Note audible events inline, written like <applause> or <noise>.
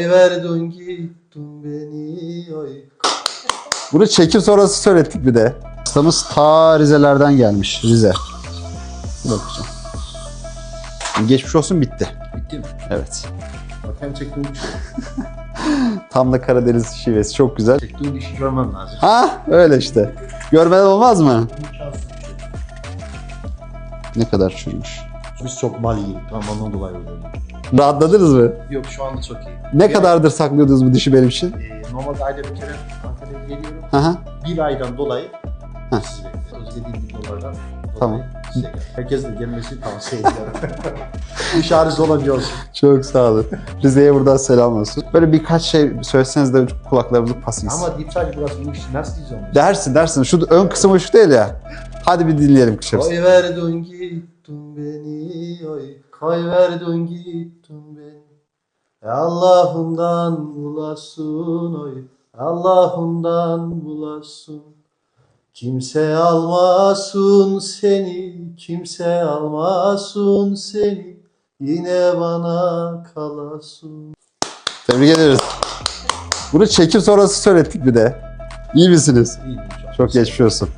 Oy verdin gittin beni oy. Bunu çekim sonrası söylettik bir de. Ustamız ta Rize'lerden gelmiş. Rize. Bir bakacağım. Geçmiş olsun bitti. Bitti mi? Evet. Bak hem çektiğin dişi. <laughs> Tam da Karadeniz şivesi çok güzel. Çektiğin dişi görmem lazım. Ha öyle işte. Görmeden olmaz mı? Şey. Ne kadar çürümüş. Biz çok mal yiyelim. Tamam ondan dolayı oluyor. Rahatladınız mı? Yok şu anda çok iyi. Ne Yani, kadardır saklıyordunuz bu dişi benim için? E, normalde ayda bir kere Ankara'ya geliyorum. Hı hı. Bir aydan dolayı Heh. sizi bekliyorum. 37 bin dolardan dolayı Tamam. size geldim. Herkes de gelmesi tavsiye ediyorum. <laughs> İş arızı olunca olsun. Çok sağ olun. Rize'ye buradan selam olsun. Böyle birkaç şey söyleseniz de kulaklarımızı pasıyız. Ama deyip sadece burası bu işi nasıl diyeceğim? Dersin dersin. Şu ön kısım hoş değil ya. Hadi bir dinleyelim kışarız. Koy verdin gittin beni oy Koy verdin gittin beni Allah'ından bulasın oy Allah'ından bulasın Kimse almasın seni Kimse almasın seni Yine bana kalasın Tebrik ederiz. Bunu çekim sonrası söylettik bir de. İyi misiniz? İyi Çok geçmiş olsun.